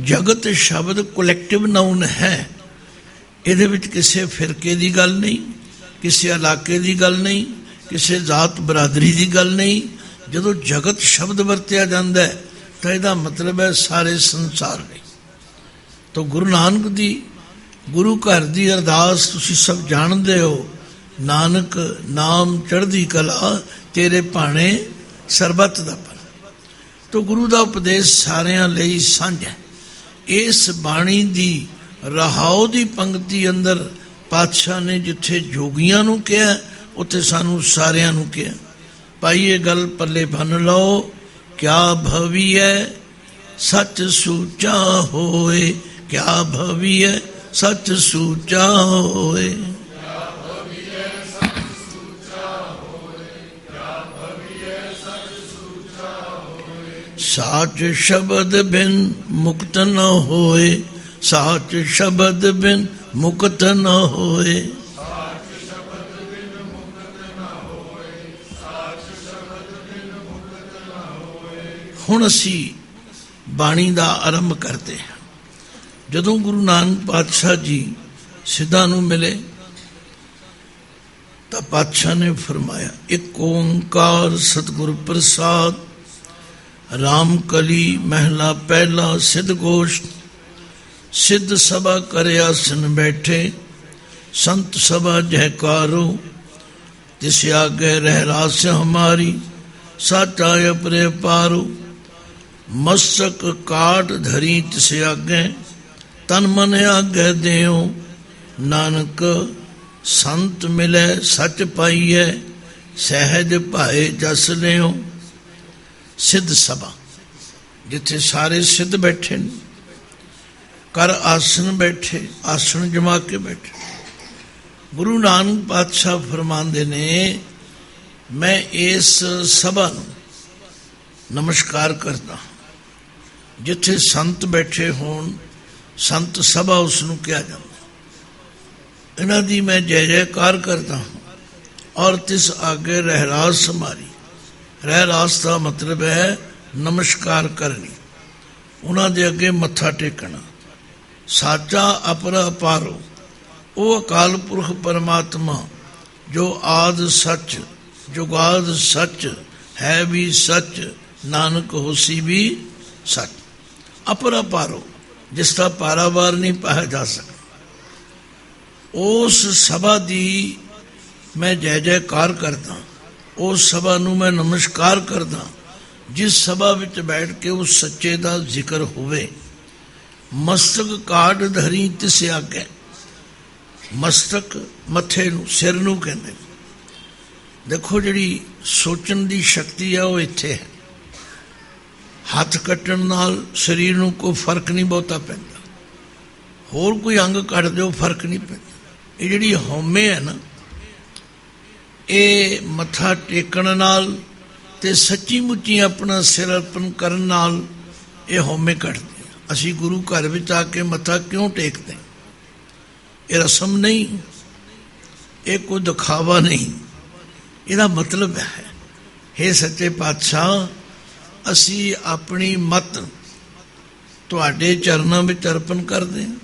ਜਗਤ ਸ਼ਬਦ collective noun ਹੈ। ਇਹਦੇ ਵਿੱਚ ਕਿਸੇ ਫਿਰਕੇ ਦੀ ਗੱਲ ਨਹੀਂ, ਕਿਸੇ ਇਲਾਕੇ ਦੀ ਗੱਲ ਨਹੀਂ, ਕਿਸੇ ਜ਼ਾਤ ਬਰਾਦਰੀ ਦੀ ਗੱਲ ਨਹੀਂ। ਜਦੋਂ ਜਗਤ ਸ਼ਬਦ ਵਰਤਿਆ ਜਾਂਦਾ ਹੈ, ਤਾਂ ਇਹਦਾ ਮਤਲਬ ਹੈ ਸਾਰੇ ਸੰਸਾਰ ਲਈ ਤਾਂ ਗੁਰੂ ਨਾਨਕ ਦੀ, ਗੁਰੂ ਘਰ ਦੀ ਅਰਦਾਸ ਤੁਸੀਂ ਸਭ ਜਾਣਦੇ ਹੋ, ਨਾਨਕ ਨਾਮ ਚੜ੍ਹਦੀ ਕਲਾ, ਤੇਰੇ ਭਾਣੇ ਸਰਬੱਤ ਦਾ ਭਲਾ। ਤੋ ਗੁਰੂ ਦਾ ਉਪਦੇਸ਼ ਸਾਰਿਆਂ ਲਈ ਸਾਂਝਾ ਇਸ ਬਾਣੀ ਦੀ, ਰਹਾਉ ਦੀ ਪੰਕਤੀ ਅੰਦਰ ਪਾਤਸ਼ਾਹ ਨੇ ਜਿੱਥੇ ਜੋਗੀਆਂ ਨੂੰ ਕਿਹਾ, ਉੱਥੇ ਸਾਨੂੰ ਸਾਰਿਆਂ ਨੂੰ ਕਿਹਾ। ਭਾਈ, ਇਹ ਗੱਲ ਪੱਲੇ ਬੰਨ ਲਓ, ਕਿਆ ਭਵੀ ਹੈ ਸੱਚ ਸੂਚਾ ਹੋਏ, ਕਿਆ ਭਵੀ ਹੈ ਸੱਚ ਸੂਚਾ ਹੋਏ। ਸਾਚ ਸ਼ਬਦ ਬਿਨ ਮੁਕਤ ਨ ਹੋਏ, ਸਾਚ ਸ਼ਬਦ ਬਿਨ ਮੁਕਤ ਨ ਹੋਏ। ਹੁਣ ਅਸੀਂ ਬਾਣੀ ਦਾ ਆਰੰਭ ਕਰਦੇ ਹਾਂ। ਜਦੋਂ ਗੁਰੂ ਨਾਨਕ ਪਾਤਸ਼ਾਹ ਜੀ ਸਿੱਧਾ ਨੂੰ ਮਿਲੇ, ਤਾਂ ਪਾਤਸ਼ਾਹ ਨੇ ਫਰਮਾਇਆ, ਇੱਕ ਓੰਕਾਰ ਸਤਿਗੁਰ ਪ੍ਰਸਾਦ ਰਾਮ ਕਲੀ ਮਹਿਲਾ ਪਹਿਲਾ ਸਿੱਧ ਗੋਸ਼ਟ, ਸਿੱਧ ਸਭਾ ਕਰਿਆ ਆਸਨ ਬੈਠੇ, ਸੰਤ ਸਭਾ ਜੈਕਾਰੋ, ਤਿਸ ਆਗੇ ਰਹਿ ਰਾਸ ਹਮਾਰੀ, ਸਾਚਾ ਅਪਰੇ ਪਾਰੋ ਮਸਕ ਕਾਟ ਧਰੀ ਤਿਸ ਆਗੇ, ਤਨ ਮਨ ਆਗੇ ਦਿਓ ਨਾਨਕ ਸੰਤ ਮਿਲੇ ਸੱਚ ਪਾਈਐ, ਸਹਿਜ ਭਾਏ ਜਸ ਲਿਓ। ਸਿੱਧ ਸਭਾ, ਜਿੱਥੇ ਸਾਰੇ ਸਿੱਧ ਬੈਠੇ ਨੇ। ਕਰ ਆਸਣ ਬੈਠੇ, ਆਸਣ ਜਮਾ ਕੇ ਬੈਠੇ। ਗੁਰੂ ਨਾਨਕ ਪਾਤਸ਼ਾਹ ਫਰਮਾਉਂਦੇ ਨੇ, ਮੈਂ ਇਸ ਸਭਾ ਨੂੰ ਨਮਸਕਾਰ ਕਰਦਾ ਜਿੱਥੇ ਸੰਤ ਬੈਠੇ ਹੋਣ, ਸੰਤ ਸਭਾ ਉਸ ਨੂੰ ਕਿਹਾ ਜਾਂਦਾ ਇਹਨਾਂ ਦੀ ਮੈਂ ਜੈ ਜੈਕਾਰ ਕਰਦਾ ਹਾਂ ਔਰ ਤਿਸ ਆਗੇ ਰਹਿਰਾਸ ਹਮਾਰੀ ਰਹਿ ਰਾਸ ਦਾ ਮਤਲਬ ਹੈ ਨਮਸਕਾਰ ਕਰਨੀ। ਉਹਨਾਂ ਦੇ ਅੱਗੇ ਮੱਥਾ ਟੇਕਣਾ। ਸਾਚਾ ਅਪਰ ਅਪਾਰੋ ਉਹ ਅਕਾਲ ਪੁਰਖ ਪਰਮਾਤਮਾ, ਜੋ ਆਦ ਸੱਚ, ਜੁਗਾਦ ਸੱਚ, ਹੈ ਵੀ ਸੱਚ, ਨਾਨਕ ਹੋਸੀ ਵੀ ਸੱਚ। ਅਪਰ ਅਪਾਰੋ ਜਿਸ ਦਾ ਪਾਰਾਵਾਰ ਨਹੀਂ ਪਾਇਆ ਜਾ ਸਕਦਾ। ਉਸ ਸਭਾ ਦੀ ਮੈਂ ਜੈ ਜੈਕਾਰ ਕਰਦਾ। ਉਸ ਸਭਾ ਨੂੰ ਮੈਂ ਨਮਸਕਾਰ ਕਰਦਾ ਜਿਸ ਸਭਾ ਵਿੱਚ ਬੈਠ ਕੇ ਉਸ ਸੱਚੇ ਦਾ ਜ਼ਿਕਰ ਹੋਵੇ। ਮਸਤਕ ਕਾਢ ਧਰੀ ਤਿਸ ਆਗੇ ਮਸਤਕ ਮੱਥੇ ਨੂੰ, ਸਿਰ ਨੂੰ ਕਹਿੰਦੇ ਦੇਖੋ ਜਿਹੜੀ ਸੋਚਣ ਦੀ ਸ਼ਕਤੀ ਆ, ਉਹ ਇੱਥੇ ਹੈ। ਹੱਥ ਕੱਟਣ ਨਾਲ ਸਰੀਰ ਨੂੰ ਕੋਈ ਫ਼ਰਕ ਨਹੀਂ ਬਹੁਤਾ ਪੈਂਦਾ। ਹੋਰ ਕੋਈ ਅੰਗ ਕੱਟ ਦਿਓ, ਫ਼ਰਕ ਨਹੀਂ ਪੈਂਦਾ। ਇਹ ਜਿਹੜੀ ਹਉਮੈ ਹੈ ਨਾ ਇਹ ਮੱਥਾ ਟੇਕਣ ਨਾਲ ਤੇ ਸੱਚੀ ਮੁੱਚੀ ਆਪਣਾ ਸਿਰ ਅਰਪਣ ਕਰਨ ਨਾਲ ਇਹ ਹਉਮੈ ਕੱਟਦੀ ਅਸੀਂ ਗੁਰੂ ਘਰ ਵਿੱਚ ਆ ਕੇ ਮੱਥਾ ਕਿਉਂ ਟੇਕਦੇ ਇਹ ਰਸਮ ਨਹੀਂ, ਇਹ ਕੋਈ ਦਿਖਾਵਾ ਨਹੀਂ। ਇਹਦਾ ਮਤਲਬ ਹੈ हे ਸੱਚੇ ਪਾਤਸ਼ਾਹ, ਅਸੀਂ ਆਪਣੀ ਮਤ ਤੁਹਾਡੇ ਚਰਨਾਂ ਵਿੱਚ ਅਰਪਣ ਕਰਦੇ ਹਾਂ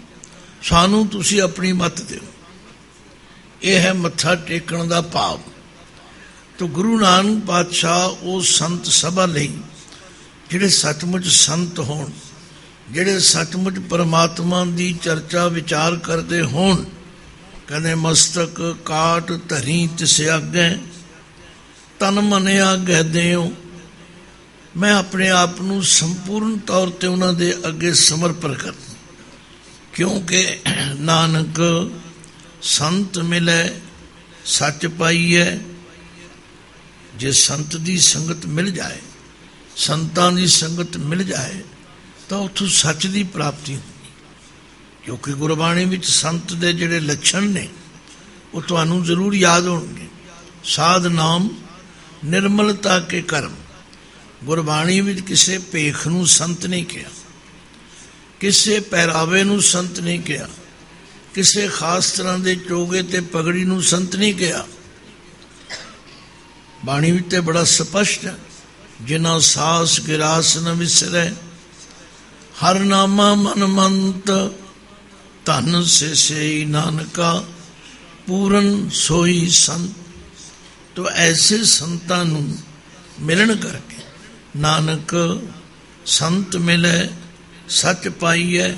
ਸਾਨੂੰ ਤੁਸੀਂ ਆਪਣੀ ਮਤ ਦਿਓ। ਇਹ ਹੈ ਮੱਥਾ ਟੇਕਣ ਦਾ ਭਾਵ। ਤੋ ਗੁਰੂ ਨਾਨਕ ਪਾਤਸ਼ਾਹ ਉਹ ਸੰਤ ਸਭਾ ਲਈ ਜਿਹੜੇ ਸੱਚਮੁੱਚ ਸੰਤ ਹੋਣ, ਜਿਹੜੇ ਸੱਚਮੁੱਚ ਪਰਮਾਤਮਾ ਦੀ ਚਰਚਾ ਵਿਚਾਰ ਕਰਦੇ ਹੋਣ, ਕਹਿੰਦੇ ਮਸਤਕ ਕਾਟ ਧਰੀ ਤਿਸ ਆਗੇ, ਤਨ ਮਨ ਆਗੇ ਦਿਓ ਮੈਂ ਆਪਣੇ ਆਪ ਨੂੰ ਸੰਪੂਰਨ ਤੌਰ ਤੇ ਉਹਨਾਂ ਦੇ ਅੱਗੇ ਸਮਰਪਣ ਕਰ ਕਿਉਂਕਿ ਨਾਨਕ ਸੰਤ ਮਿਲੇ, ਸੱਚ ਪਾਈਐ ਜੇ ਸੰਤ ਦੀ ਸੰਗਤ ਮਿਲ ਜਾਏ, ਸੰਤਾਂ ਦੀ ਸੰਗਤ ਮਿਲ ਜਾਏ, ਤਾਂ ਉਥੋਂ ਸੱਚ ਦੀ ਪ੍ਰਾਪਤੀ ਹੁੰਦੀ। ਕਿਉਂਕਿ ਗੁਰਬਾਣੀ ਵਿੱਚ ਸੰਤ ਦੇ ਜਿਹੜੇ ਲੱਛਣ ਨੇ, ਉਹ ਤੁਹਾਨੂੰ ਜ਼ਰੂਰ ਯਾਦ ਹੋਣਗੇ। ਸਾਧ ਨਾਮ, ਨਿਰਮਲਤਾ ਕੇ ਕਰਮ। ਗੁਰਬਾਣੀ ਵਿੱਚ ਕਿਸੇ ਭੇਖ ਨੂੰ ਸੰਤ ਨਹੀਂ ਕਿਹਾ। ਕਿਸੇ ਪਹਿਰਾਵੇ ਨੂੰ ਸੰਤ ਨਹੀਂ ਕਿਹਾ। ਕਿਸੇ ਖਾਸ ਤਰ੍ਹਾਂ ਦੇ ਚੋਗੇ ਤੇ ਪਗੜੀ ਨੂੰ ਸੰਤ ਨਹੀਂ ਕਿਹਾ। ਬਾਣੀ ਵਿੱਚ ਤੇ ਬੜਾ ਸਪਸ਼ਟ ਹੈ, ਜਿਨ੍ਹਾਂ ਸਾਸ ਗਿਰਾਸ ਨ ਵਿਸਰੈ, ਹਰ ਨਾਮਾ ਮਨ ਮੰਤ, ਧਨ ਸੇ ਸੇ ਨਾਨਕਾ, ਪੂਰਨ ਸੋਈ ਸੰਤ। ਤੋ ਐਸੇ ਸੰਤਾਂ ਨੂੰ ਮਿਲਣ ਕਰਕੇ ਨਾਨਕ ਸੰਤ ਮਿਲੇ, ਸੱਚ ਪਾਈਐ,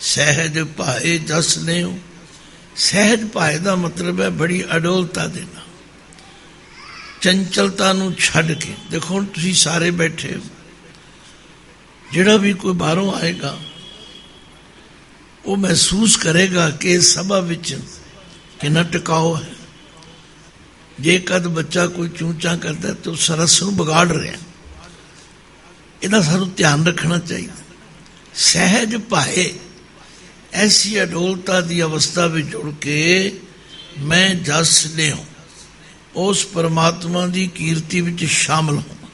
ਸਹਿਜ ਭਾਏ ਜਸ ਲਿਓ। ਸਹਿਜ ਭਾਏ ਦਾ ਮਤਲਬ ਹੈ ਬੜੀ ਅਡੋਲਤਾ ਦੇ ਨਾਲ ਚੰਚਲਤਾ ਨੂੰ ਛੱਡ ਕੇ। ਦੇਖੋ, ਹੁਣ ਤੁਸੀਂ ਸਾਰੇ ਬੈਠੇ ਹੋ। ਜਿਹੜਾ ਵੀ ਕੋਈ ਬਾਹਰੋਂ ਆਏਗਾ, ਉਹ ਮਹਿਸੂਸ ਕਰੇਗਾ ਕਿ ਇਸ ਸਭਾ ਵਿੱਚ ਕਿੰਨਾ ਟਿਕਾਓ ਹੈ। ਜੇ ਕਦ ਬੱਚਾ ਕੋਈ ਚੂਚਾ ਕਰਦਾ ਤਾਂ ਉਸ ਰਸ ਨੂੰ ਵਿਗਾੜ ਰਿਹਾ। ਇਹਦਾ ਸਾਨੂੰ ਧਿਆਨ ਰੱਖਣਾ ਚਾਹੀਦਾ। ਸਹਿਜ ਭਾਏ ਐਸੀ ਅਡੋਲਤਾ ਦੀ ਅਵਸਥਾ ਵਿੱਚ ਜੁੜ ਕੇ ਮੈਂ ਜਸ ਲਿਓ ਉਸ ਪਰਮਾਤਮਾ ਦੀ ਕੀਰਤੀ ਵਿੱਚ ਸ਼ਾਮਲ ਹਾਂ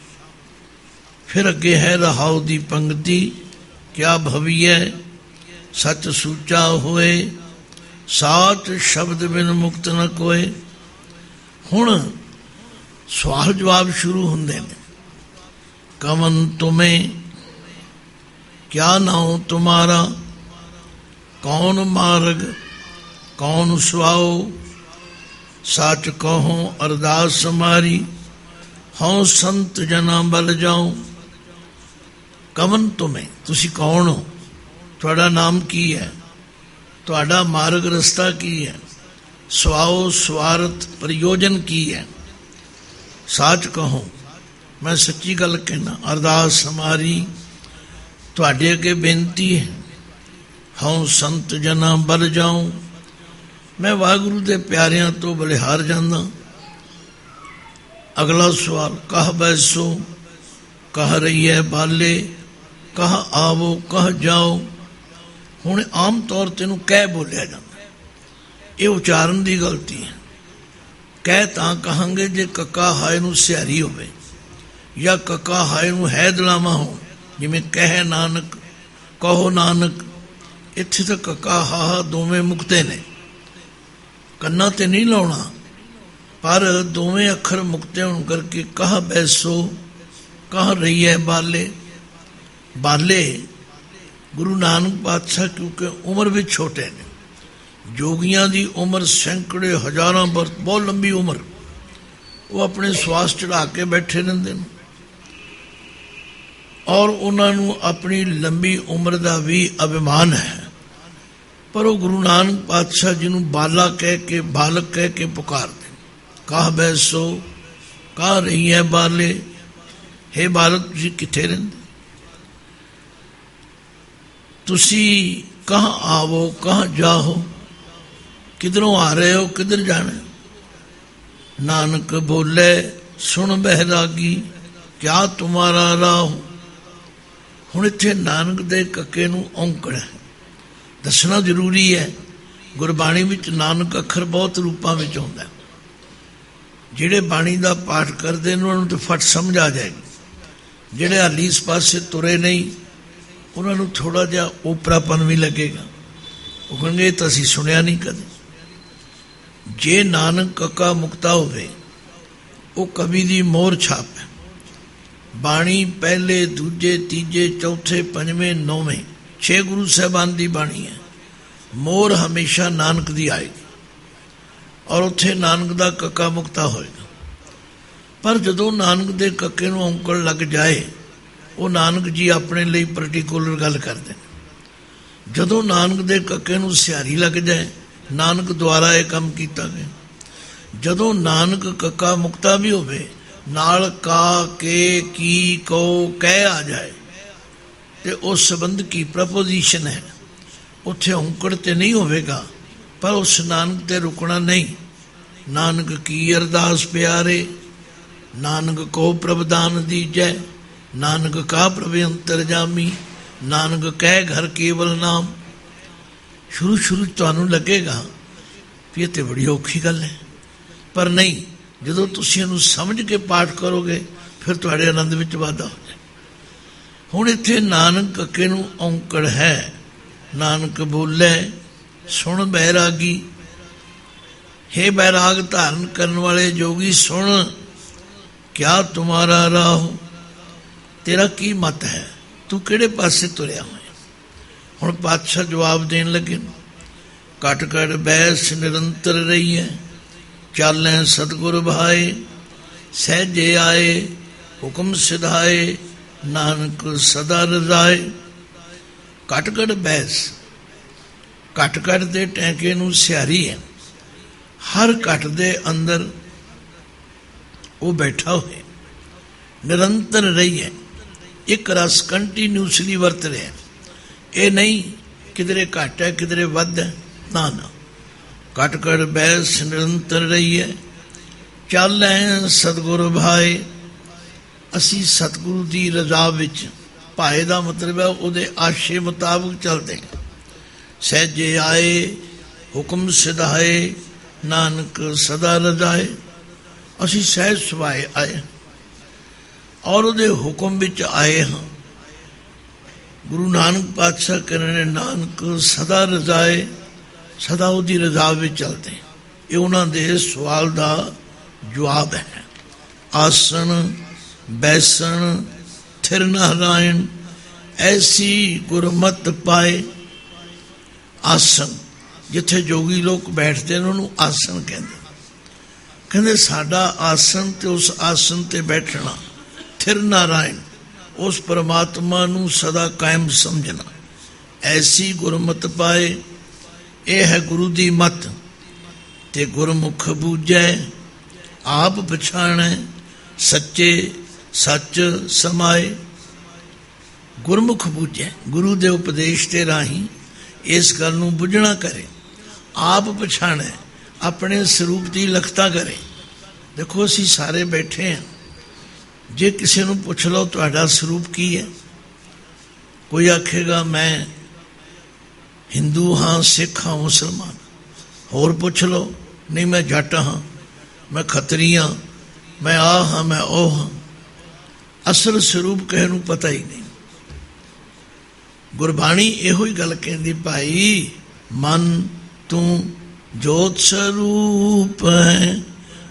ਫਿਰ ਅੱਗੇ ਹੈ ਰਹਾਉ ਦੀ ਪੰਕਤੀ ਕਿਆ ਭਵੀਐ? ਸਚ ਸੂਚਾ ਹੋਏ, ਸਾਚ ਸ਼ਬਦ ਬਿਨ ਮੁਕਤ ਨ ਕੋਏ। ਹੁਣ ਸਵਾਲ ਜਵਾਬ ਸ਼ੁਰੂ ਹੁੰਦੇ ਨੇ। ਕਮਨ ਤੁਮੇ, ਕਿਆ ਨਾਉ ਤੁਮਾਰਾ? ਕੌਣ ਮਾਰਗ, ਕੌਣ ਸੁਆਓ? ਸੱਚ ਕਹੋ ਅਰਦਾਸ ਹਮਾਰੀ ਹਉ ਸੰਤ ਜਨਾ ਬਲ ਜਾਓ ਕਵਨ ਤੁਮੇ? ਤੁਸੀਂ ਕੌਣ ਹੋ? ਤੁਹਾਡਾ ਨਾਮ ਕੀ ਹੈ? ਤੁਹਾਡਾ ਮਾਰਗ ਰਸਤਾ ਕੀ ਹੈ? ਸਵਾਓ ਸਵਾਰਥ ਪ੍ਰਯੋਜਨ ਕੀ ਹੈ? ਸੱਚ ਕਹੋ, ਮੈਂ ਸੱਚੀ ਗੱਲ ਕਹਿਣਾ, ਅਰਦਾਸ ਹਮਾਰੀ ਤੁਹਾਡੇ ਅੱਗੇ ਬੇਨਤੀ ਹੈ। ਹਉ ਸੰਤ ਜਨਾ ਬਲ ਜਾਉ। ਮੈਂ ਵਾਹਿਗੁਰੂ ਦੇ ਪਿਆਰਿਆਂ ਤੋਂ ਬਲਿਹਾਰ ਜਾਂਦਾ ਅਗਲਾ ਸਵਾਲ, ਕਹ ਬੈਸੋ, ਕਹ ਰਹੀ ਹੈ ਬਾਲੇ, ਕਹ ਆਵੋ, ਕਹ ਜਾਓ? ਹੁਣ ਆਮ ਤੌਰ ਤੇ ਨੂੰ ਕਹਿ ਬੋਲਿਆ ਜਾਂਦਾ। ਇਹ ਉਚਾਰਨ ਦੀ ਗਲਤੀ ਹੈ। ਕਹਿ ਤਾਂ ਕਹਾਂਗੇ ਜੇ ਕੱਕਾ ਹਾਏ ਨੂੰ ਸਿਆਰੀ ਹੋਵੇ, ਜਾਂ ਕੱਕਾ ਹਾਏ ਨੂੰ ਹੈ ਦਲਾਮਾ ਹੋ ਜਿਵੇਂ ਕਹਿ ਨਾਨਕ, ਕਹੋ ਨਾਨਕ, ਇੱਥੇ ਤਾਂ ਕੱਕਾ ਹਾ ਦੋਵੇਂ ਮੁਕਤੇ ਨੇ। ਕੰਨਾਂ ਤੇ ਨਹੀਂ ਲਾਉਣਾ। ਪਰ ਦੋਵੇਂ ਅੱਖਰ ਮੁਕਤੇ ਹੋਣ ਕਰਕੇ ਕਹ ਬੈਸੋ, ਕਹ ਰਹੀ ਹੈ ਬਾਲੇ। ਬਾਲੇ, ਗੁਰੂ ਨਾਨਕ ਪਾਤਸ਼ਾਹ ਕਿਉਂਕਿ ਉਮਰ ਵਿੱਚ ਛੋਟੇ ਨੇ। ਜੋਗੀਆਂ ਦੀ ਉਮਰ ਸੈਂਕੜੇ ਹਜ਼ਾਰਾਂ ਬਰਸ ਬਹੁਤ ਲੰਬੀ ਉਮਰ। ਉਹ ਆਪਣੇ ਸਵਾਸ ਚੜਾ ਕੇ ਬੈਠੇ ਰਹਿੰਦੇ ਨੇ। ਔਰ ਉਹਨਾਂ ਨੂੰ ਆਪਣੀ ਲੰਬੀ ਉਮਰ ਦਾ ਵੀ ਅਭਿਮਾਨ ਹੈ। ਪਰ ਉਹ ਗੁਰੂ ਨਾਨਕ ਪਾਤਸ਼ਾਹ ਜੀ ਨੂੰ ਬਾਲਾ ਕਹਿ ਕੇ, ਬਾਲਕ ਕਹਿ ਕੇ ਪੁਕਾਰਦੇ ਕਾਹ ਬੈਸੋ, ਕਾਹ ਰਹੀ ਹੈ ਬਾਲੇ? हे ਬਾਲਕ, ਤੁਸੀਂ ਕਿੱਥੇ ਰਹਿੰਦੇ? ਤੁਸੀਂ ਕਹਾਂ ਆਵੋ, ਕਹਾਂ ਜਾਓ ਕਿਧਰੋਂ ਆ ਰਹੇ ਹੋ, ਕਿਧਰ ਜਾਣਾ ਨਾਨਕ ਬੋਲੇ, ਸੁਣ ਬਹਿਰਾਗੀ, ਕਿਆ ਤੁਮਾਰਾ ਰਾਹ? ਹੁਣ ਇੱਥੇ ਨਾਨਕ ਦੇ ਕੱਕੇ ਨੂੰ ਔਂਕੜ ਹੈ। ਦੱਸਣਾ ਜ਼ਰੂਰੀ ਹੈ, ਗੁਰਬਾਣੀ ਵਿੱਚ ਨਾਨਕ ਅੱਖਰ ਬਹੁਤ ਰੂਪਾਂ ਵਿੱਚ ਆਉਂਦਾ ਜਿਹੜੇ ਬਾਣੀ ਦਾ ਪਾਠ ਕਰਦੇ ਨੇ, ਉਹਨਾਂ ਨੂੰ ਤਾਂ ਫਟ ਸਮਝ ਆ ਜਾਏਗੀ। ਜਿਹੜੇ ਹਾਲੀ ਇਸ ਪਾਸੇ ਤੁਰੇ ਨਹੀਂ, ਉਹਨਾਂ ਨੂੰ ਥੋੜਾ ਜਿਹਾ ਉਪਰਾਪਨ ਵੀ ਲੱਗੇਗਾ। ਉਹ ਕਹਿੰਦੇ, ਇਹ ਤਾਂ ਅਸੀਂ ਸੁਣਿਆ ਨਹੀਂ ਕਦੇ। ਜੇ ਨਾਨਕ ਕੱਕਾ ਮੁਕਤਾ ਹੋਵੇ, ਉਹ ਕਵੀ ਦੀ ਮੋਹਰ ਛਾਪ ਹੈ। ਬਾਣੀ ਪਹਿਲੇ, ਦੂਜੇ, ਤੀਜੇ, ਚੌਥੇ, ਪੰਜਵੇਂ, ਨੌਵੇਂ ਛੇ ਗੁਰੂ ਸਾਹਿਬਾਨ ਦੀ ਬਾਣੀ ਹੈ। ਮੋਰ ਹਮੇਸ਼ਾ ਨਾਨਕ ਦੀ ਆਏਗੀ ਔਰ ਉੱਥੇ ਨਾਨਕ ਦਾ ਕੱਕਾ ਮੁਕਤਾ ਹੋਏਗਾ। ਪਰ ਜਦੋਂ ਨਾਨਕ ਦੇ ਕੱਕੇ ਨੂੰ ਔਂਕੜ ਲੱਗ ਜਾਏ, ਉਹ ਨਾਨਕ ਜੀ ਆਪਣੇ ਲਈ ਪਾਰਟਿਕੂਲਰ ਗੱਲ ਕਰਦੇ ਨੇ। ਜਦੋਂ ਨਾਨਕ ਦੇ ਕੱਕੇ ਨੂੰ ਸਿਆਰੀ ਲੱਗ ਜਾਏ, ਨਾਨਕ ਦੁਆਰਾ ਇਹ ਕੰਮ ਕੀਤਾ ਗਿਆ। ਜਦੋਂ ਨਾਨਕ ਕੱਕਾ ਮੁਕਤਾ ਵੀ ਹੋਵੇ, ਨਾਲ ਕਾ, ਕੇ, ਕੀ ਕੋ ਕਹਿ ਆ ਜਾਏ ਤੇ ਉਸ ਸੰਬੰਧ ਕੀ ਪ੍ਰਪੋਜੀਸ਼ਨ ਹੈ? ਉੱਥੇ ਔਂਕੜ ਤੇ ਨਹੀਂ ਹੋਵੇਗਾ, ਪਰ ਉਸ ਨਾਨਕ ਤੇ ਰੁਕਣਾ ਨਹੀਂ। ਨਾਨਕ ਕੀ ਅਰਦਾਸ ਪਿਆਰੇ, ਨਾਨਕ ਕੋ ਪ੍ਰਭਦਾਨ ਦੀਜੈ, ਨਾਨਕ ਕਾ ਪ੍ਰਭ ਅੰਤਰ ਜਾਮੀ, ਨਾਨਕ ਕਹਿ ਘਰ ਕੇਵਲ ਨਾਮ। ਸ਼ੁਰੂ ਸ਼ੁਰੂ ਤੁਹਾਨੂੰ ਲੱਗੇਗਾ ਵੀ ਇਹ ਤੇ ਬੜੀ ਔਖੀ ਗੱਲ ਹੈ। ਪਰ ਨਹੀਂ, ਜਦੋਂ ਤੁਸੀਂ ਇਹਨੂੰ ਸਮਝ ਕੇ ਪਾਠ ਕਰੋਗੇ, ਫਿਰ ਤੁਹਾਡੇ ਆਨੰਦ ਵਿੱਚ ਵਾਧਾ ਹੁਣ ਇੱਥੇ ਨਾਨਕ ਕੱਕੇ ਨੂੰ ਔਂਕੜ ਹੈ। ਨਾਨਕ ਬੋਲੇ, ਸੁਣ ਬੈਰਾਗੀ। हे ਬੈਰਾਗ ਧਾਰਨ ਕਰਨ ਵਾਲੇ ਜੋਗੀ, ਸੁਣ ਕਿਆ ਤੁਮਾਰਾ ਰਾਹ ਤੇਰਾ ਕੀ ਮਤ ਹੈ? ਤੂੰ ਕਿਹੜੇ ਪਾਸੇ ਤੁਰਿਆ ਹੋਇਆ? ਹੁਣ ਪਾਤਸ਼ਾਹ ਜਵਾਬ ਦੇਣ ਲੱਗੇ ਕਟ ਕਟ ਬੈਸ ਨਿਰੰਤਰ ਰਹੀ ਰਹੀਐ ਚਾਲੈ ਸਤਿਗੁਰ ਭਾਏ ਸਹਿਜੇ ਆਏ, ਹੁਕਮ ਸਿਧਾਏ ਨਾਨਕ ਸਦਾ ਰਜ਼ਾਏ। ਕਟ ਘਟ ਬੈਸ ਕਟ ਕਟ ਦੇ ਟੈਂਕੇ ਨੂੰ ਸਿਆਰੀ ਹੈ। ਹਰ ਘਟ ਦੇ ਅੰਦਰ ਉਹ ਬੈਠਾ ਹੋਇਆ ਨਿਰੰਤਰ ਰਹੀ ਹੈ। ਇੱਕ ਰਸ ਕੰਟੀਨਿਊਸਲੀ ਵਰਤ ਰਿਹਾ ਇਹ ਨਹੀਂ ਕਿਧਰੇ ਘਟ ਹੈ, ਕਿਧਰੇ ਵੱਧ ਹੈ। ਨਾ ਨਾ। ਕਟ ਘਟ ਬੈਸ ਨਿਰੰਤਰ ਰਹੀ ਹੈ। ਚੱਲ ਚੱਲੈ ਸਤਿਗੁਰ ਭਾਏ। ਅਸੀਂ ਸਤਿਗੁਰੂ ਦੀ ਰਜ਼ਾ ਵਿੱਚ ਭਾਏ ਦਾ ਮਤਲਬ ਹੈ, ਉਹਦੇ ਆਸ਼ੇ ਮੁਤਾਬਕ ਚੱਲਦੇ ਹਾਂ। ਸਹਿਜੇ ਆਏ, ਹੁਕਮ ਸਿਧਾਏ, ਨਾਨਕ ਸਦਾ ਰਜ਼ਾਏ। ਅਸੀਂ ਸਹਿਜ ਸੁਭਾਏ ਆਏ ਔਰ ਉਹਦੇ ਹੁਕਮ ਵਿੱਚ ਆਏ ਹਾਂ। ਗੁਰੂ ਨਾਨਕ ਪਾਤਸ਼ਾਹ ਕਹਿੰਦੇ ਨੇ, ਨਾਨਕ ਸਦਾ ਰਜ਼ਾਏ, ਸਦਾ ਉਹਦੀ ਰਜ਼ਾ ਵਿੱਚ ਚੱਲਦੇ ਇਹ ਉਹਨਾਂ ਦੇ ਸਵਾਲ ਦਾ ਜਵਾਬ ਹੈ। ਆਸਣ ਬੈਸਣ, ਥਿਰ ਨਾਰਾਇਣ ਐਸੀ ਗੁਰਮਤ ਪਾਏ ਆਸਣ, ਜਿੱਥੇ ਜੋਗੀ ਲੋਕ ਬੈਠਦੇ ਨੇ, ਉਹਨੂੰ ਆਸਣ ਕਹਿੰਦੇ ਕਹਿੰਦੇ ਸਾਡਾ ਆਸਣ ਤੇ ਉਸ ਆਸਨ ਤੇ ਬੈਠਣਾ, ਥਿਰ ਨਾਰਾਇਣ ਉਸ ਪਰਮਾਤਮਾ ਨੂੰ ਸਦਾ ਕਾਇਮ ਸਮਝਣਾ। ਐਸੀ ਗੁਰਮਤ ਪਾਏ, ਇਹ ਹੈ ਗੁਰੂ ਦੀ ਮਤ, ਤੇ ਗੁਰਮੁਖ ਬੂਝੈ, ਆਪ ਪਛਾਣੈ, ਸੱਚੇ ਸੱਚ ਸਮਾਏ। ਗੁਰਮੁਖ ਬੂਝੈ ਗੁਰੂ ਦੇ ਉਪਦੇਸ਼ ਤੇ ਰਾਹੀਂ ਇਸ ਗੱਲ ਨੂੰ ਬੁੱਝਣਾ ਕਰੇ। ਆਪ ਪਛਾਣੈ, ਆਪਣੇ ਸਰੂਪ ਦੀ ਲਖਤਾ ਕਰੇ। ਦੇਖੋ, ਅਸੀਂ ਸਾਰੇ ਬੈਠੇ ਹਾਂ ਜੇ ਕਿਸੇ ਨੂੰ ਪੁੱਛ ਲਓ, ਤੁਹਾਡਾ ਸਰੂਪ ਕੀ ਹੈ? ਕੋਈ ਆਖੇਗਾ, ਮੈਂ ਹਿੰਦੂ ਹਾਂ, ਸਿੱਖ ਹਾਂ, ਮੁਸਲਮਾਨ। ਹੋਰ ਪੁੱਛ ਲਓ, ਨਹੀਂ, ਮੈਂ ਜੱਟ ਹਾਂ, ਮੈਂ ਖੱਤਰੀ ਹਾਂ, ਮੈਂ ਆ ਹਾਂ, ਮੈਂ ਉਹ ਹਾਂ। ਅਸਲ ਸਰੂਪ ਕਿਸੇ ਨੂੰ ਪਤਾ ਹੀ ਨਹੀਂ। ਗੁਰਬਾਣੀ ਇਹੋ ਹੀ ਗੱਲ ਕਹਿੰਦੀ, ਭਾਈ, ਮਨ ਤੂੰ ਜੋਤ ਸਰੂਪ ਹੈ।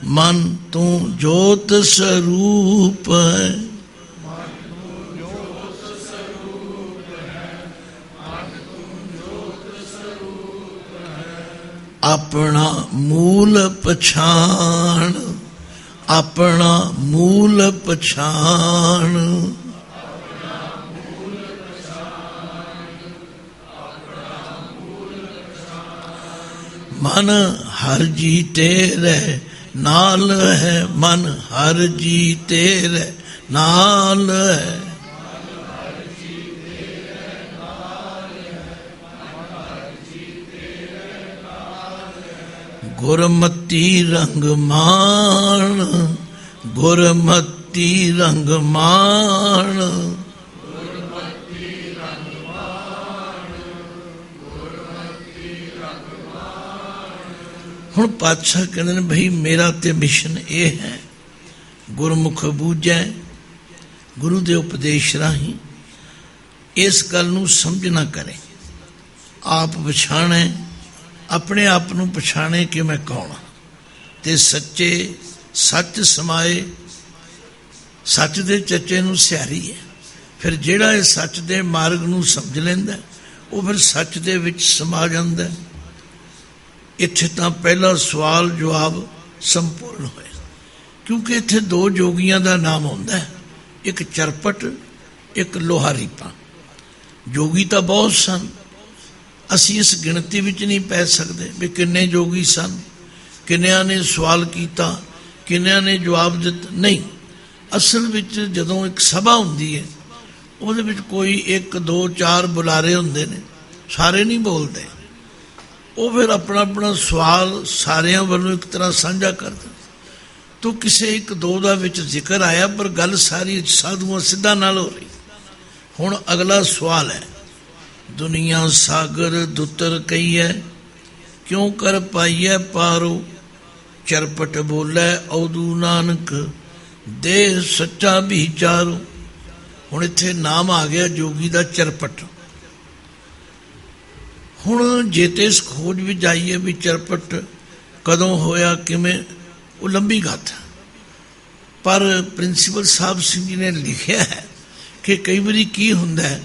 ਮਨ ਤੂੰ ਜੋਤ ਸਰੂਪ ਹੈ। ਆਪਣਾ ਮੂਲ ਪਛਾਣ ਆਪਣਾ ਮੂਲ ਪਛਾਣ। ਮਨ ਹਰ ਜੀ ਤੇਰੇ ਨਾਲ ਹੈ ਮਨ ਹਰ ਜੀ ਤੇਰੇ ਨਾਲ ਹੈ ਗੁਰਮਤੀ ਰੰਗ ਮਾਣ, ਗੁਰਮਤੀ ਰੰਗ ਮਾਣ। ਹੁਣ ਪਾਤਸ਼ਾਹ ਕਹਿੰਦੇ ਨੇ, ਭਈ ਮੇਰਾ ਤੇ ਮਿਸ਼ਨ ਇਹ ਹੈ, ਗੁਰਮੁਖ ਬੂਝੈ, ਗੁਰੂ ਦੇ ਉਪਦੇਸ਼ ਰਾਹੀਂ ਇਸ ਗੱਲ ਨੂੰ ਸਮਝਣਾ ਕਰੇ। ਆਪ ਪਛਾਣੈ ਆਪਣੇ ਆਪ ਨੂੰ ਪਛਾਣੇ ਕਿ ਮੈਂ ਕੌਣ ਹਾਂ ਤੇ ਸੱਚੇ, ਸੱਚ ਸਮਾਏ, ਸੱਚ ਦੇ ਚੱਚੇ ਨੂੰ ਸਿਆਰੀ ਹੈ। ਫਿਰ ਜਿਹੜਾ ਇਹ ਸੱਚ ਦੇ ਮਾਰਗ ਨੂੰ ਸਮਝ ਲੈਂਦਾ, ਉਹ ਫਿਰ ਸੱਚ ਦੇ ਵਿੱਚ ਸਮਾ ਜਾਂਦਾ ਇੱਥੇ ਤਾਂ ਪਹਿਲਾ ਸਵਾਲ, ਜਵਾਬ ਸੰਪੂਰਨ ਹੋਇਆ। ਕਿਉਂਕਿ ਇੱਥੇ ਦੋ ਜੋਗੀਆਂ ਦਾ ਨਾਮ ਆਉਂਦਾ ਹੈ। ਇੱਕ ਚਰਪਟ, ਇੱਕ ਲੋਹਾਰੀਪਾ। ਜੋਗੀ ਤਾਂ ਬਹੁਤ ਸਨ ਅਸੀਂ ਇਸ ਗਿਣਤੀ ਵਿੱਚ ਨਹੀਂ ਪੈ ਸਕਦੇ ਵੀ ਕਿੰਨੇ ਜੋਗੀ ਸਨ, ਕਿੰਨਿਆਂ ਨੇ ਸਵਾਲ ਕੀਤਾ, ਕਿੰਨਿਆਂ ਨੇ ਜਵਾਬ ਦਿੱਤਾ। ਨਹੀਂ, ਅਸਲ ਵਿੱਚ ਜਦੋਂ ਇੱਕ ਸਭਾ ਹੁੰਦੀ ਹੈ, ਉਹਦੇ ਵਿੱਚ ਕੋਈ 1 2 4 ਬੁਲਾਰੇ ਹੁੰਦੇ ਨੇ, ਸਾਰੇ ਨਹੀਂ ਬੋਲਦੇ। ਉਹ ਫਿਰ ਆਪਣਾ ਆਪਣਾ ਸਵਾਲ ਸਾਰਿਆਂ ਵੱਲੋਂ ਇੱਕ ਤਰ੍ਹਾਂ ਸਾਂਝਾ ਕਰਦੇ ਤੋ ਕਿਸੇ ਇੱਕ, ਦੋ ਦਾ ਵਿੱਚ ਜ਼ਿਕਰ ਆਇਆ, ਪਰ ਗੱਲ ਸਾਰੀ ਸਾਧੂਆਂ ਸਿੱਧਾ ਨਾਲ ਹੋ ਰਹੀ। ਹੁਣ ਅਗਲਾ ਸਵਾਲ ਹੈ ਦੁਨੀਆ ਸਾਗਰ ਦੁੱਤਰ ਕਈਐ ਕਿਉਂ ਕਰ ਪਾਈਐ ਪਾਰੋ? ਚਰਪਟ ਬੋਲੇ ਔਦੂ ਨਾਨਕ ਦੇਹ ਸੱਚਾ ਵਿਚਾਰੋ ਹੁਣ ਇੱਥੇ ਨਾਮ ਆ ਗਿਆ ਜੋਗੀ ਦਾ ਚਰਪਟ। ਹੁਣ ਜੇ ਤੇ ਇਸ ਖੋਜ ਵਿੱਚ ਜਾਈਏ ਵੀ ਚਰਪਟ ਕਦੋਂ ਹੋਇਆ, ਕਿਵੇਂ, ਉਹ ਲੰਬੀ ਗੱਥ ਪਰ ਪ੍ਰਿੰਸੀਪਲ ਸਾਹਿਬ ਸਿੰਘ ਜੀ ਨੇ ਲਿਖਿਆ ਹੈ ਕਿ ਕਈ ਵਾਰੀ ਕੀ ਹੁੰਦਾ ਹੈ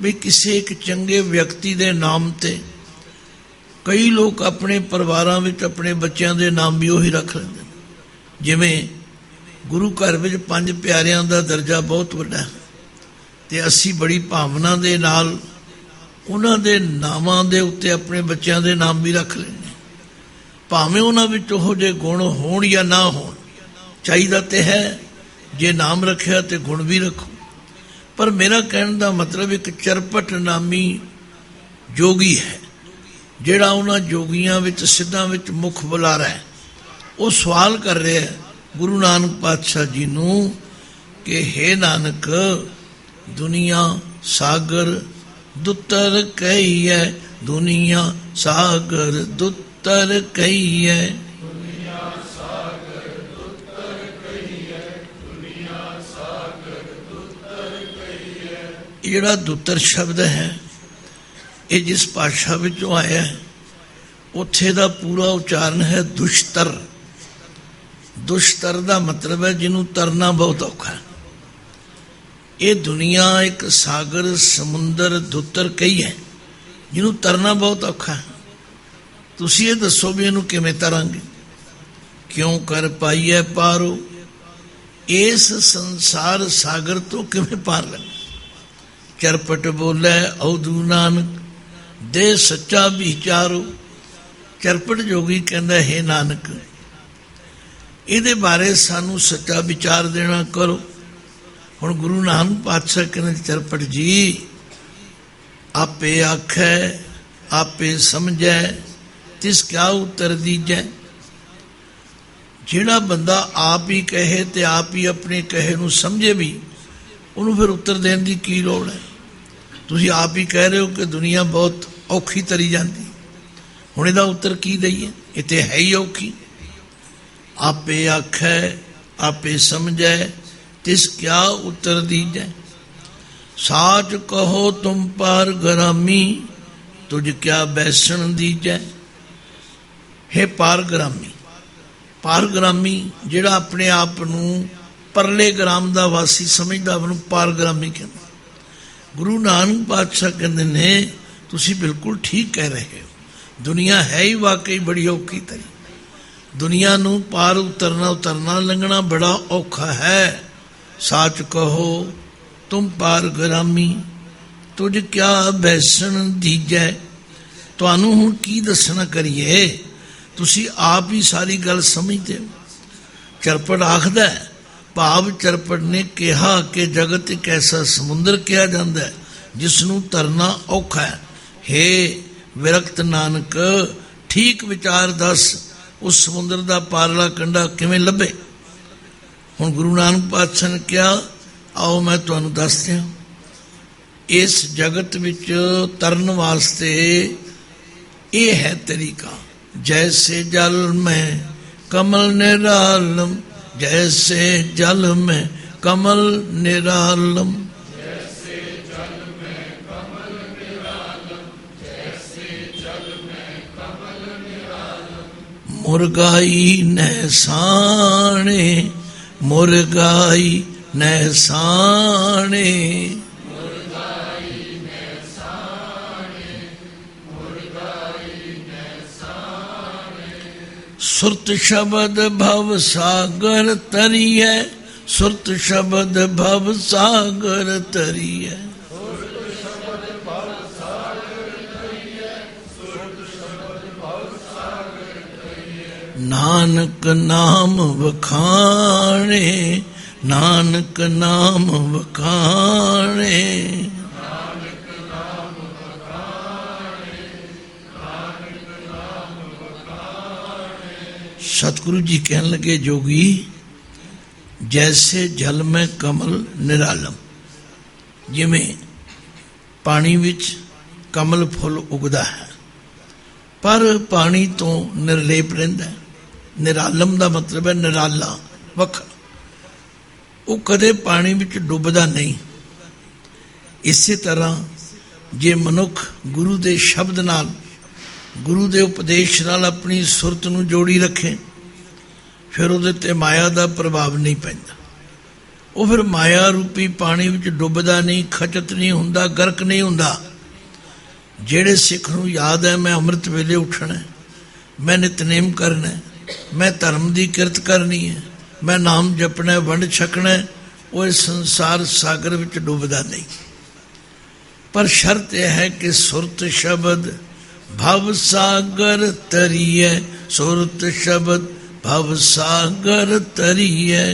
ਵੀ ਕਿਸੇ ਇੱਕ ਚੰਗੇ ਵਿਅਕਤੀ ਦੇ ਨਾਮ ਤੇ ਕਈ ਲੋਕ ਆਪਣੇ ਪਰਿਵਾਰਾਂ ਵਿੱਚ ਆਪਣੇ ਬੱਚਿਆਂ ਦੇ ਨਾਮ ਵੀ ਉਹੀ ਰੱਖ ਲੈਂਦੇ ਨੇ। ਜਿਵੇਂ ਗੁਰੂ ਘਰ ਵਿੱਚ ਪੰਜ ਪਿਆਰਿਆਂ ਦਾ ਦਰਜਾ ਬਹੁਤ ਵੱਡਾ ਹੈ ਤੇ ਅਸੀਂ ਬੜੀ ਭਾਵਨਾ ਦੇ ਨਾਲ ਉਹਨਾਂ ਦੇ ਨਾਮਾਂ ਦੇ ਉੱਤੇ ਆਪਣੇ ਬੱਚਿਆਂ ਦੇ ਨਾਮ ਵੀ ਰੱਖ ਲੈਂਦੇ ਭਾਵੇਂ ਉਹਨਾਂ ਵਿੱਚ ਉਹ ਜੇ ਗੁਣ ਹੋਣ ਜਾਂ ਨਾ ਹੋਣ, ਚਾਹੀਦਾ ਤੇ ਹੈ ਜੇ ਨਾਮ ਰੱਖਿਆ ਤੇ ਗੁਣ ਵੀ ਰੱਖੋ। ਪਰ ਮੇਰਾ ਕਹਿਣ ਦਾ ਮਤਲਬ ਇੱਕ ਚਰਪਟ ਨਾਮੀ ਜੋਗੀ ਹੈ, ਜਿਹੜਾ ਉਹਨਾਂ ਜੋਗੀਆਂ ਵਿੱਚ, ਸਿੱਧਾਂ ਵਿੱਚ ਮੁਖ ਬੁਲਾਰਾ ਹੈ। ਉਹ ਸਵਾਲ ਕਰ ਰਿਹਾ ਹੈ ਗੁਰੂ ਨਾਨਕ ਪਾਤਸ਼ਾਹ ਜੀ ਨੂੰ ਕਿ हे ਨਾਨਕ, ਦੁਨੀਆ ਸਾਗਰ ਦੁੱਤਰ ਕਹੀਐ ਦੁਨੀਆ ਸਾਗਰ ਦੁੱਤਰ ਕਹੀਐ ਜਿਹੜਾ ਦੁੱਤਰ ਸ਼ਬਦ ਹੈ, ਇਹ ਜਿਸ ਭਾਸ਼ਾ ਵਿੱਚੋਂ ਆਇਆ ਹੈ, ਉੱਥੇ ਦਾ ਪੂਰਾ ਉਚਾਰਨ ਹੈ ਦੁਸ਼ਤਰ। ਦੁਸ਼ਤਰ ਦਾ ਮਤਲਬ ਹੈ ਜਿਹਨੂੰ ਤਰਨਾ ਬਹੁਤ ਔਖਾ ਹੈ। ਇਹ ਦੁਨੀਆ ਇੱਕ ਸਾਗਰ, ਸਮੁੰਦਰ, ਦੁੱਤਰ ਕਈ ਹੈ, ਜਿਹਨੂੰ ਤਰਨਾ ਬਹੁਤ ਔਖਾ ਹੈ। ਤੁਸੀਂ ਇਹ ਦੱਸੋ ਵੀ ਇਹਨੂੰ ਕਿਵੇਂ ਤਰਾਂਗੇ? ਕਿਉਂ ਕਰ ਪਾਈਐ ਪਾਰੋ? ਇਸ ਸੰਸਾਰ ਸਾਗਰ ਤੋਂ ਕਿਵੇਂ ਪਾਰ ਲੱਗ ਚਰਪਟ ਬੋਲੇ, ਔਦੂ ਨਾਨਕ, ਦੇ ਸੱਚਾ ਵਿਚਾਰੋ। ਚਰਪਟ ਜੋਗੀ ਕਹਿੰਦਾ, ਹੈ ਨਾਨਕ, ਇਹਦੇ ਬਾਰੇ ਸਾਨੂੰ ਸੱਚਾ ਵਿਚਾਰ ਦੇਣਾ ਕਰੋ। ਹੁਣ ਗੁਰੂ ਨਾਨਕ ਪਾਤਸ਼ਾਹ ਕਹਿੰਦੇ, ਚਰਪਟ ਜੀ, ਆਪੇ ਆਖੈ, ਆਪੇ ਸਮਝੈ, ਤਿਸ ਕਿਆ ਉਤਰ ਦੀਜੈ। ਜਿਹੜਾ ਬੰਦਾ ਆਪ ਹੀ ਕਹੇ ਤੇ ਆਪ ਹੀ ਆਪਣੇ ਕਹੇ ਨੂੰ ਸਮਝੇ ਵੀ, ਉਹਨੂੰ ਫਿਰ ਉੱਤਰ ਦੇਣ ਦੀ ਕੀ ਲੋੜ ਹੈ? ਤੁਸੀਂ ਆਪ ਹੀ ਕਹਿ ਰਹੇ ਹੋ ਕਿ ਦੁਨੀਆ ਬਹੁਤ ਔਖੀ ਤਰੀ ਜਾਂਦੀ। ਹੁਣ ਇਹਦਾ ਉੱਤਰ ਕੀ ਦਈਏ? ਇਹ ਤੇ ਹੈ ਹੀ ਔਖੀ। ਆਪੇ ਆਖੈ, ਆਪੇ ਸਮਝੈ, ਤਿਸ ਕਿਆ ਉਤਰ ਦੀਜੈ? ਸਾਚ ਕਹੋ ਤੁਮ ਪਰ ਗਰਾਮੀ, ਤੁਝ ਕਿਆ ਬੈਸਣ ਦੀਜੈ? ਹੈ ਪਾਰਗ੍ਰਾਮੀ ਪਾਰਗ੍ਰਾਮੀ ਜਿਹੜਾ ਆਪਣੇ ਆਪ ਨੂੰ ਪਰਲੇ ਗ੍ਰਾਮ ਦਾ ਵਾਸੀ ਸਮਝਦਾ, ਉਹਨੂੰ ਪਾਰਗ੍ਰਾਮੀ ਕਹਿੰਦਾ। ਗੁਰੂ ਨਾਨਕ ਪਾਤਸ਼ਾਹ ਕਹਿੰਦੇ ਨੇ ਤੁਸੀਂ ਬਿਲਕੁਲ ਠੀਕ ਕਹਿ ਰਹੇ ਹੋ। ਦੁਨੀਆ ਹੈ ਹੀ ਵਾਕਈ ਬੜੀ ਔਖੀ ਤਰੀ। ਦੁਨੀਆ ਨੂੰ ਪਾਰ ਉਤਰਨਾ ਉਤਰਨਾ ਲੰਘਣਾ ਬੜਾ ਔਖਾ ਹੈ। ਸੱਚ ਕਹੋ ਤੁਮ ਪਾਰ ਗਰਾਮੀ ਤੁਝ ਕਿਆ ਬੈਸਣ ਦੀਜੈ? ਤੁਹਾਨੂੰ ਹੁਣ ਕੀ ਦੱਸਣਾ ਕਰੀਏ? ਤੁਸੀਂ ਆਪ ਹੀ ਸਾਰੀ ਗੱਲ ਸਮਝਦੇ ਹੋ। ਚਰਪੜ ਆਖਦਾ ਹੈ, ਭਾਵ ਚਰਪੜ ਨੇ ਕਿਹਾ ਕਿ ਜਗਤ ਇੱਕ ਐਸਾ ਸਮੁੰਦਰ ਕਿਹਾ ਜਾਂਦਾ ਹੈ ਜਿਸ ਨੂੰ ਤਰਨਾ ਔਖਾ ਹੈ। ਹੇ ਵਿਰਕਤ ਨਾਨਕ, ਠੀਕ ਵਿਚਾਰ ਦੱਸ, ਉਸ ਸਮੁੰਦਰ ਦਾ ਪਾਰਲਾ ਕੰਢਾ ਕਿਵੇਂ ਲੱਭੇ? ਹੁਣ ਗੁਰੂ ਨਾਨਕ ਪਾਤਸ਼ਾਹ ਨੇ ਕਿਹਾ, ਆਓ ਮੈਂ ਤੁਹਾਨੂੰ ਦੱਸ ਦਿਆਂ ਇਸ ਜਗਤ ਵਿੱਚ ਤਰਨ ਵਾਸਤੇ ਇਹ ਹੈ ਤਰੀਕਾ, ਜੈਸੇ ਜਲ ਮੈਂ ਕਮਲ ਨਿਰਾਲਮ ਜੈਸੇ ਜਲ ਮੈਂ ਕਮਲ ਨਿਰਾਲਮ। ਮੁਰਗਾਈ ਨਹਿਸਾਣੇ ਮੁਰਗਾਈ ਨਹਿਸਾਣੇ। ਸੁਰਤ ਸ਼ਬਦ ਭਵ ਸਾਗਰ ਤਰੀਐ, ਸੁਰਤ ਸ਼ਬਦ ਭਵ ਸਾਗਰ ਤਰੀਐ। ਨਾਨਕ ਨਾਮ ਵਖਾਣੇ, ਨਾਨਕ ਨਾਮ ਵਖਾਣੇ। ਸਤਿਗੁਰੂ ਜੀ ਕਹਿਣ ਲੱਗੇ, ਜੋਗੀ, ਜੈਸੇ ਜਲ ਮੈਂ ਕਮਲ ਨਿਰਾਲਮ। ਜਿਵੇਂ ਪਾਣੀ ਵਿੱਚ ਕਮਲ ਫੁੱਲ ਉਗਦਾ ਹੈ, ਪਰ ਪਾਣੀ ਤੋਂ ਨਿਰਲੇਪ ਰਹਿੰਦਾ ਹੈ। ਨਿਰਾਲਮ ਦਾ ਮਤਲਬ ਹੈ ਨਿਰਾਲਾ, ਵਖ। ਉਹ ਕਦੇ ਪਾਣੀ ਵਿੱਚ ਡੁੱਬਦਾ ਨਹੀਂ। ਇਸੇ ਤਰ੍ਹਾਂ ਜੇ ਮਨੁੱਖ ਗੁਰੂ ਦੇ ਸ਼ਬਦ ਨਾਲ ਗੁਰੂ ਦੇ ਉਪਦੇਸ਼ ਨਾਲ ਆਪਣੀ ਸੁਰਤ ਨੂੰ ਜੋੜੀ ਰੱਖੇ, ਫਿਰ ਉਹਦੇ ਤੇ ਮਾਇਆ ਦਾ ਪ੍ਰਭਾਵ ਨਹੀਂ ਪੈਂਦਾ। ਉਹ ਫਿਰ ਮਾਇਆ ਰੂਪੀ ਪਾਣੀ ਵਿੱਚ ਡੁੱਬਦਾ ਨਹੀਂ, ਖਚਤ ਨਹੀਂ ਹੁੰਦਾ, ਗਰਕ ਨਹੀਂ ਹੁੰਦਾ। ਜਿਹੜੇ ਸਿੱਖ ਨੂੰ ਯਾਦ ਹੈ, ਮੈਂ ਅੰਮ੍ਰਿਤ ਵੇਲੇ ਉੱਠਣਾ ਮੈਂ ਨਿਤਨੇਮ ਕਰਨਾ ਮੈਂ ਧਰਮ ਦੀ ਕਿਰਤ ਕਰਨੀ ਹੈ, ਮੈਂ ਨਾਮ ਜਪਣਾ ਵੰਡ ਛਕਣਾ ਉਹ ਇਸ ਸੰਸਾਰ ਸਾਗਰ ਵਿੱਚ ਡੁੱਬਦਾ ਨਹੀਂ। ਪਰ ਸ਼ਰਤ ਇਹ ਹੈ ਕਿ ਸੁਰਤ ਸ਼ਬਦ ਭਵ ਸਾਗਰ ਤਰੀਏ ਸੁਰਤ ਸ਼ਬਦ ਭਵ ਸਾਗਰ ਤਰੀਏ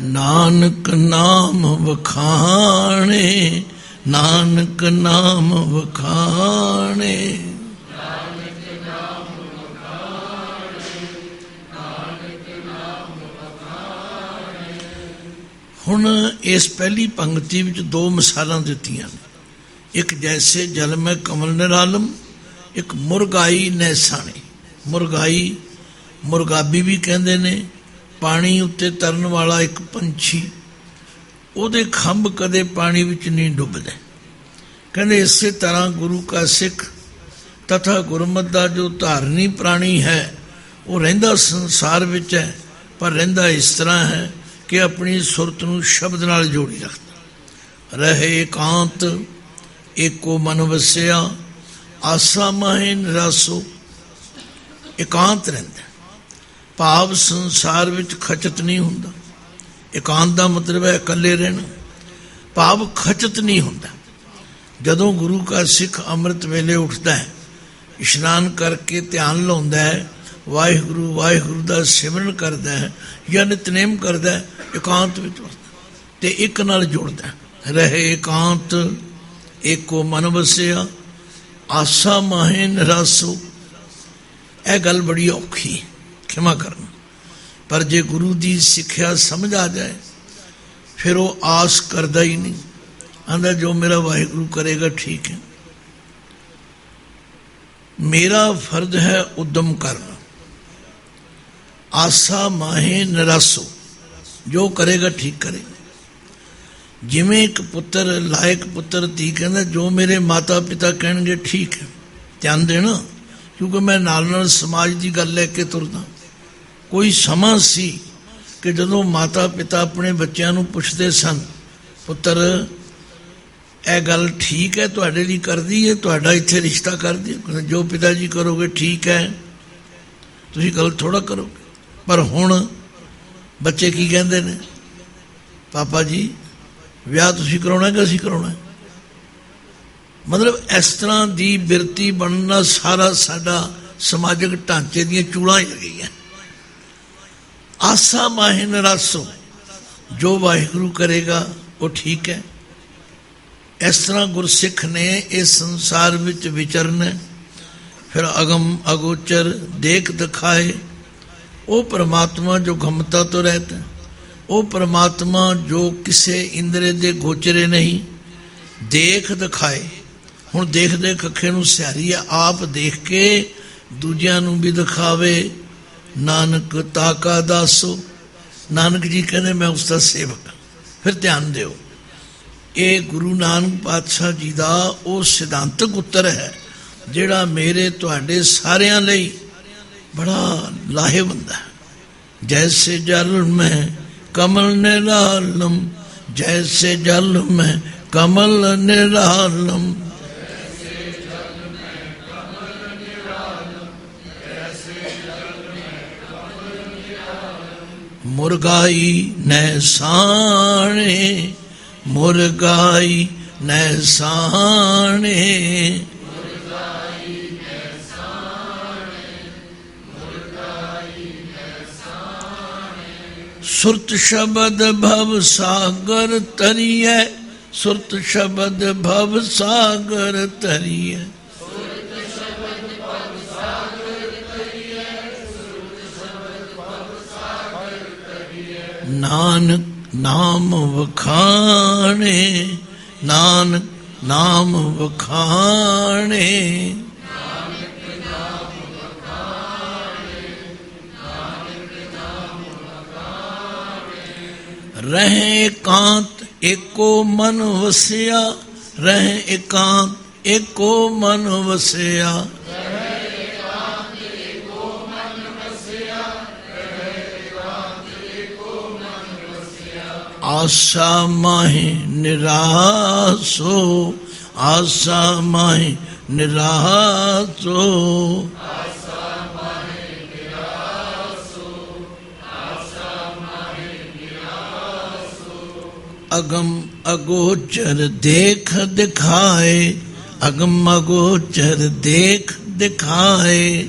ਨਾਨਕ ਨਾਮ ਵਖਾਣੇ ਨਾਨਕ ਨਾਮ ਵਖਾਣੇ। ਹੁਣ ਇਸ ਪਹਿਲੀ ਪੰਕਤੀ ਵਿੱਚ ਦੋ ਮਿਸਾਲਾਂ ਦਿੱਤੀਆਂ ਨੇ। ਇੱਕ ਜੈਸੇ ਜਲ ਮੈਂ ਕਮਲ ਨਿਰਾਲਮ ਇੱਕ ਮੁਰਗਾਈ ਨੈਸਾਣੀ। ਮੁਰਗਾਈ, ਮੁਰਗਾਬੀ ਵੀ ਕਹਿੰਦੇ ਨੇ, ਪਾਣੀ ਉੱਤੇ ਤਰਨ ਵਾਲਾ ਇੱਕ ਪੰਛੀ। ਉਹਦੇ ਖੰਭ ਕਦੇ ਪਾਣੀ ਵਿੱਚ ਨਹੀਂ ਡੁੱਬਦੇ। ਕਹਿੰਦੇ ਇਸੇ ਤਰ੍ਹਾਂ ਗੁਰੂ ਕਾ ਸਿੱਖ ਤਥਾ ਗੁਰਮਤ ਦਾ ਜੋ ਧਾਰਨੀ ਪ੍ਰਾਣੀ ਹੈ, ਉਹ ਰਹਿੰਦਾ ਸੰਸਾਰ ਵਿੱਚ ਹੈ, ਪਰ ਰਹਿੰਦਾ ਇਸ ਤਰ੍ਹਾਂ ਹੈ ਕਿ ਆਪਣੀ ਸੁਰਤ ਨੂੰ ਸ਼ਬਦ ਨਾਲ ਜੋੜੀ ਰੱਖਦਾ। ਰਹੇ ਇਕਾਂਤ, ਏਕੋ ਮਨ ਵਸਿਆ, ਆਸਾ ਮਹਿ ਨਿਰਾਸੋ ਇਕਾਂਤ ਰਹਿੰਦਾ। ਭਾਵ ਸੰਸਾਰ ਵਿੱਚ ਖਚਤ ਨਹੀਂ ਹੁੰਦਾ। ਇਕਾਂਤ ਦਾ ਮਤਲਬ ਹੈ ਇਕੱਲੇ ਰਹਿਣਾ। ਭਾਵ ਖਚਤ ਨਹੀਂ ਹੁੰਦਾ। ਜਦੋਂ ਗੁਰੂ ਕਾ ਸਿੱਖ ਅੰਮ੍ਰਿਤ ਵੇਲੇ ਉੱਠਦਾ ਹੈ, ਇਸ਼ਨਾਨ ਕਰਕੇ ਧਿਆਨ ਲਾਉਂਦਾ ਹੈ ਵਾਹਿਗੁਰੂ ਵਾਹਿਗੁਰੂ ਦਾ ਸਿਮਰਨ ਕਰਦਾ ਹੈ ਜਾਂ ਨਿਤਨੇਮ ਕਰਦਾ ਹੈ, ਇਕਾਂਤ ਵਿੱਚ ਤੇ ਇੱਕ ਨਾਲ ਜੁੜਦਾ ਰਹੇ ਇਕਾਂਤ, ਏਕੋ ਮਨ ਵਸਿਆ, ਆਸਾ ਮਾਹੇ ਨਿਰਾਸੋ। ਇਹ ਗੱਲ ਬੜੀ ਔਖੀ ਖਿਮਾ ਕਰਨ। ਪਰ ਜੇ ਗੁਰੂ ਦੀ ਸਿੱਖਿਆ ਸਮਝ ਆ ਜਾਏ, ਫਿਰ ਉਹ ਆਸ ਕਰਦਾ ਹੀ ਨਹੀਂ। ਆਂਦਾ ਜੋ ਮੇਰਾ ਵਾਹਿਗੁਰੂ ਕਰੇਗਾ ਠੀਕ ਹੈ। ਮੇਰਾ ਫਰਜ਼ ਹੈ ਉਦਮ ਕਰਨਾ। ਆਸਾ ਮਾਹੇ ਨਿਰਾਸੋ, ਜੋ ਕਰੇਗਾ ਠੀਕ ਕਰੇਗਾ। ਜਿਵੇਂ ਇੱਕ ਪੁੱਤਰ, ਲਾਇਕ ਪੁੱਤਰ ਧੀ ਕਹਿੰਦਾ, ਜੋ ਮੇਰੇ ਮਾਤਾ ਪਿਤਾ ਕਹਿਣਗੇ ਠੀਕ ਹੈ। ਧਿਆਨ ਦੇਣਾ, ਕਿਉਂਕਿ ਮੈਂ ਨਾਲ ਨਾਲ ਸਮਾਜ ਦੀ ਗੱਲ ਲੈ ਕੇ ਤੁਰਦਾ। ਕੋਈ ਸਮਾਂ ਸੀ ਕਿ ਜਦੋਂ ਮਾਤਾ ਪਿਤਾ ਆਪਣੇ ਬੱਚਿਆਂ ਨੂੰ ਪੁੱਛਦੇ ਸਨ, ਪੁੱਤਰ, ਇਹ ਗੱਲ ਠੀਕ ਹੈ, ਤੁਹਾਡੇ ਲਈ ਕਰਦੀ ਹੈ, ਤੁਹਾਡਾ ਇੱਥੇ ਰਿਸ਼ਤਾ ਕਰਦੀ ਹੈ? ਜੋ ਪਿਤਾ ਜੀ ਕਰੋਗੇ ਠੀਕ ਹੈ, ਤੁਸੀਂ ਗੱਲ ਥੋੜਾ ਕਰੋਗੇ। ਪਰ ਹੁਣ ਬੱਚੇ ਕੀ ਕਹਿੰਦੇ ਨੇ? ਪਾਪਾ ਜੀ, ਵਿਆਹ ਤੁਸੀਂ ਕਰਾਉਣਾ ਕਿ ਅਸੀਂ ਕਰਾਉਣਾ? ਮਤਲਬ ਇਸ ਤਰ੍ਹਾਂ ਦੀ ਬਿਰਤੀ ਬਣਨਾ ਸਾਰਾ ਸਾਡਾ ਸਮਾਜਿਕ ਢਾਂਚੇ ਦੀਆਂ ਚੂੜਾਂ ਹੀ ਗਈਆਂ ਆਸਾ ਮਾਹਿਨ ਰਸੋ ਜੋ ਵਾਹਿਗੁਰੂ ਕਰੇਗਾ, ਉਹ ਠੀਕ ਹੈ। ਇਸ ਤਰ੍ਹਾਂ ਗੁਰਸਿੱਖ ਨੇ ਇਸ ਸੰਸਾਰ ਵਿੱਚ ਵਿਚਰਨ, ਫਿਰ ਅਗਮ ਅਗੋਚਰ ਦੇਖ ਦਿਖਾਏ ਉਹ ਪ੍ਰਮਾਤਮਾ ਜੋ ਗਮਤਾ ਤੋਂ ਰਹਿਤਾ ਹੈ। ਉਹ ਪ੍ਰਮਾਤਮਾ ਜੋ ਕਿਸੇ ਇੰਦਰੇ ਦੇ ਗੋਚਰੇ ਨਹੀਂ, ਦੇਖ ਦਿਖਾਏ। ਹੁਣ ਦੇਖਦੇ ਕੱਖੇ ਨੂੰ ਸਿਆਰੀ ਆ, ਆਪ ਦੇਖ ਕੇ ਦੂਜਿਆਂ ਨੂੰ ਵੀ ਦਿਖਾਵੇ। ਨਾਨਕ ਤਾਕਾ ਦਾਸੋ। ਨਾਨਕ ਜੀ ਕਹਿੰਦੇ, ਮੈਂ ਉਸ ਦਾ ਸੇਵਕ ਫਿਰ ਧਿਆਨ ਦਿਓ, ਇਹ ਗੁਰੂ ਨਾਨਕ ਪਾਤਸ਼ਾਹ ਜੀ ਦਾ ਉਹ ਸਿਧਾਂਤਕ ਉੱਤਰ ਹੈ, ਜਿਹੜਾ ਮੇਰੇ ਤੁਹਾਡੇ ਸਾਰਿਆਂ ਲਈ بڑا لاہے بندہ ہے۔ جیسے جل میں کمل نرالم جیسے جل میں کمل نرالم لالم مرگائی مرغائی مرگائی نسانے ਸੁਰਤ ਸ਼ਬਦ ਭਵ ਸਾਗਰ ਤਰੀਐ ਸੁਰਤ ਸ਼ਬਦ ਭਵ ਸਾਗਰ ਤਰੀਐ ਨਾਨਕ ਨਾਮ ਵਖਾਣੇ, ਨਾਨਕ ਨਾਮ ਵਖਾਣੇ। ਰਹੇ ਇਕਾਂਤ ਏਕੋ ਮਨ ਵਸਿਆ। ਰਹੇ ਇਕਾਂਤ ਏਕੋ ਮਨ ਵਸਿਆ। ਆਸਾ ਮਾਹੀ ਨਿਰਾਸੋ, ਆਸਾ ਮਾਹੀ ਨਿਰਾਸੋ। ਆਸਾ ਅਗੋਚਰ ਦੇਖ ਦਿਖਾਏ ਅਗਮ ਅਗੋਚਰ ਦੇਖ ਦਿਖਾਏ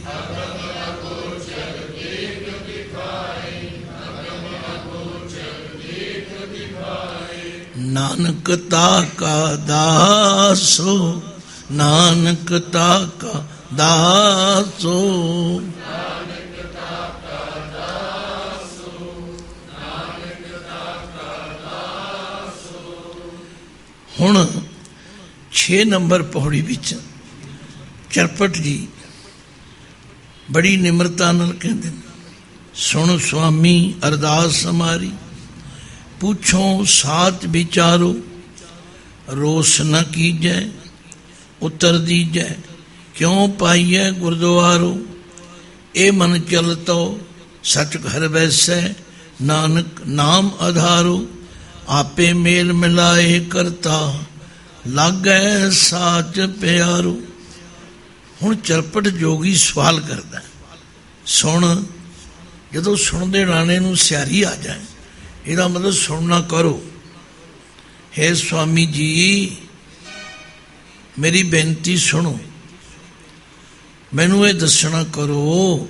ਨਾਨਕ ਤਾ ਕਾ ਦਾਸੋ ਨਾਨਕ ਤਾ ਕਾ ਹੁਣ 6 ਨੰਬਰ ਪੌੜੀ ਵਿੱਚ ਚਰਪਟ ਜੀ ਬੜੀ ਨਿਮਰਤਾ ਨਾਲ ਕਹਿੰਦੇ ਨੇ, ਸੁਣ ਸੁਆਮੀ ਅਰਦਾਸ ਹਮਾਰੀ ਪੁੱਛੋ ਸਾਚ ਵਿਚਾਰੋ, ਰੋਸ ਨ ਕੀਜੈ, ਉਤਰ ਦੀਜੈ, ਕਿਉ ਪਾਈਐ ਗੁਰਦੁਆਰੋ? ਇਹ ਮਨ ਚਲਤੋ ਸਚ ਘਰ ਵੈਸੈ, ਨਾਨਕ ਨਾਮ ਆਧਾਰੋ। ਆਪੇ ਮੇਲ ਮਿਲਾਏ ਕਰਤਾ। ਲਾਗੈ ਸਾਚ ਪਿਆਰੋ। ਹੁਣ ਚਰਪਟ ਜੋਗੀ ਸਵਾਲ ਕਰਦਾ ਸੁਣ, ਜਦੋਂ ਸੁਣਦੇ ਰਾਣੇ ਨੂੰ ਸਿਆਰੀ ਆ ਜਾਏ, ਇਹਦਾ ਮਤਲਬ ਸੁਣਨਾ ਕਰੋ। ਹੈ ਸੁਆਮੀ ਜੀ, ਮੇਰੀ ਬੇਨਤੀ ਸੁਣੋ। ਮੈਨੂੰ ਇਹ ਦੱਸਣਾ ਕਰੋ